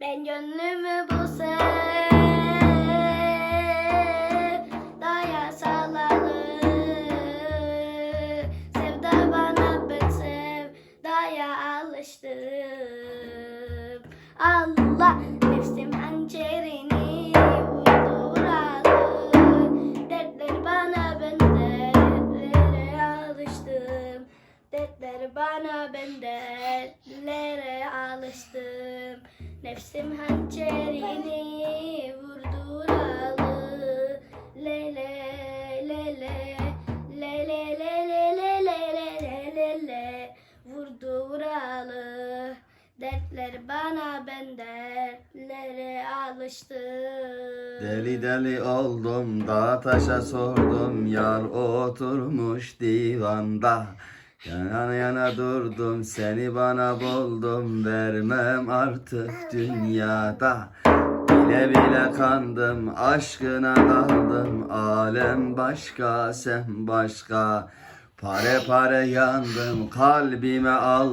Ben gönlümü bu sevdaya salalı Sevda bana ben sevdaya alıştım. Allah nefsim hançerini vurduralı Dertler bana ben dertlere alıştım. Dertler bana ben dertlere alıştım. Nefsim hançerini vurduralı Lele lele lele lele lele lele lele Vurduralı Dertler bana ben dertlere alıştım. Deli deli oldum da taşa sordum. Yar oturmuş divanda. Yana yana durdum seni bana buldum Vermem artık dünyada. Bile bile kandım aşkına daldım Alem başka sen başka. Pare pare yandım kalbime al